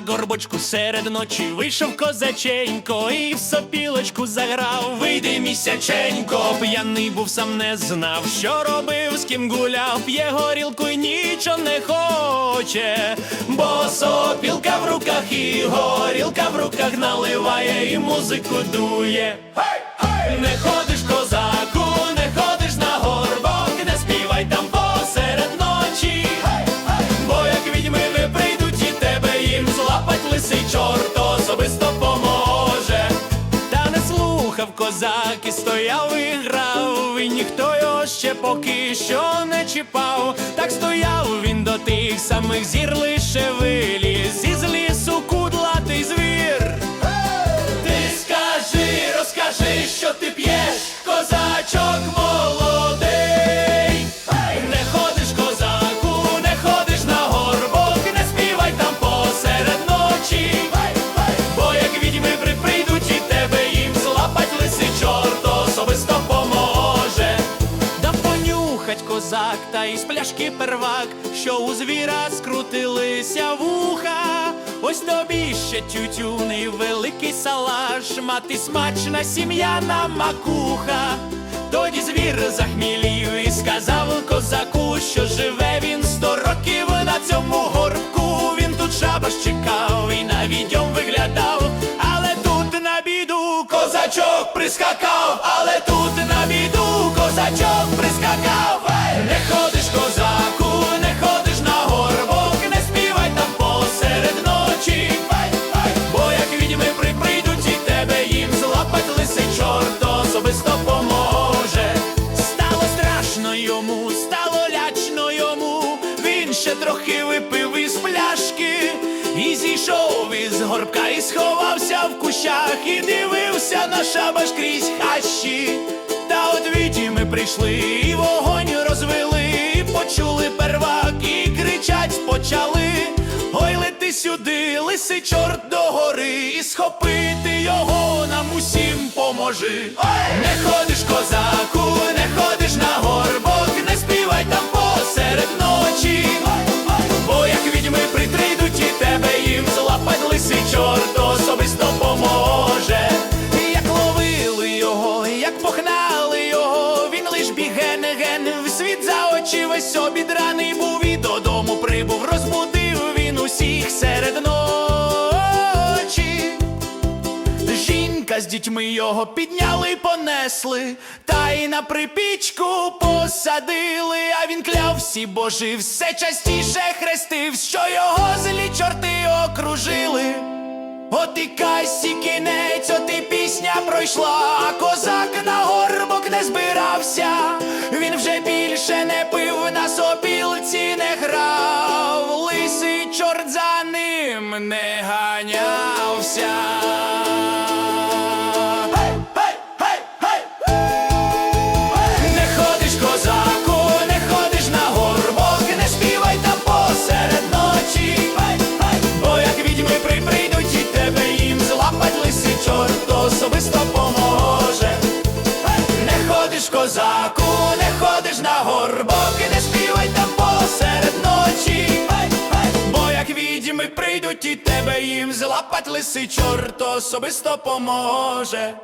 на горбочку серед ночі вийшов козаченько і в сопілочку заграв. Вийди місяченько, п'яний був сам не знав, що робив, з ким гуляв, п'є горілку і нічого не хоче. Бо сопілка в руках і горілка в руках наливає і музику дує. Не ходиш, слухав козак і стояв і грав, і ніхто його ще поки що не чіпав. Так стояв він до тих самих зір лише виліз козак та із пляшки первак, що у звіра скрутилися вуха. Ось тобі ще тютюний великий салаш, мати смачна сім'я на макуха. Тоді звір захмілів і сказав козаку, що живе він сто років на цьому горбку. Він тут шабаш чекав і на відьом виглядав, але тут на біду козачок прискакав, але тут на біду козачок прискакав. Трохи випив із пляшки. І зійшов із горбка і сховався в кущах, і дивився на шабаш крізь хащі. Та от відьми прийшли, і вогонь розвели, і почули первак, і кричать почали. Ой, лети сюди, лисий чорт до гори, і схопити його нам усім поможи. Не ходиш, козаку, не ходиш світ за очі весь обідраний був і додому прибув, розбудив він усіх серед ночі. Жінка з дітьми його підняли понесли, та й на припічку посадили, а він кляв всі божи, все частіше хрестив, що його злі чорти окружили. От і касі кінець, от і пісня пройшла, а козак на горбок не збирався, на сопілці не грав, лисий чорт за ним не ганявся. Не ходиш, козаку, не ходиш і тебе їм злапать лисий чорт особисто поможе.